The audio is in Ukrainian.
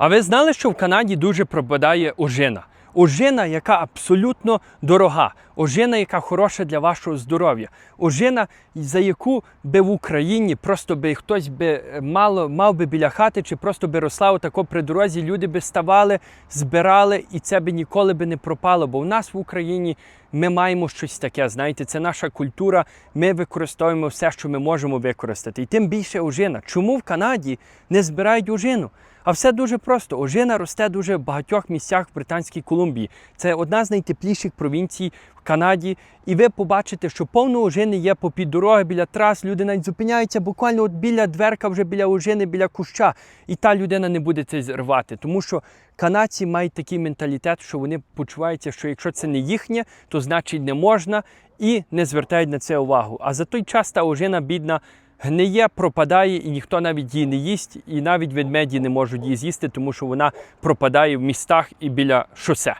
А ви знали, що в Канаді дуже пропадає ожина? Ожина, яка абсолютно дорога, ожина, яка хороша для вашого здоров'я, ожина, за яку би в Україні просто би хтось би е, мало, мав би біля хати, чи просто би росла отако при дорозі, люди би ставали, збирали, і це би ніколи би не пропало. Бо в нас в Україні ми маємо щось таке. Знаєте, це наша культура. Ми використовуємо все, що ми можемо використати. І тим більше ожина. Чому в Канаді не збирають ожину? А все дуже просто. Ожина росте дуже в багатьох місцях в Британській Колумбії. Це одна з найтепліших провінцій в Канаді. І ви побачите, що повно ожини є попід дороги, біля трас. Люди навіть зупиняються буквально от біля дверка, вже біля ожини, біля куща. І та людина не буде це рвати. Тому що канадці мають такий менталітет, що вони почуваються, що якщо це не їхнє, то значить не можна і не звертають на це увагу. А за той час та ожина бідна гниє, пропадає, і ніхто навіть її не їсть, і навіть ведмеді не можуть її з'їсти, тому що вона пропадає в містах і біля шосе.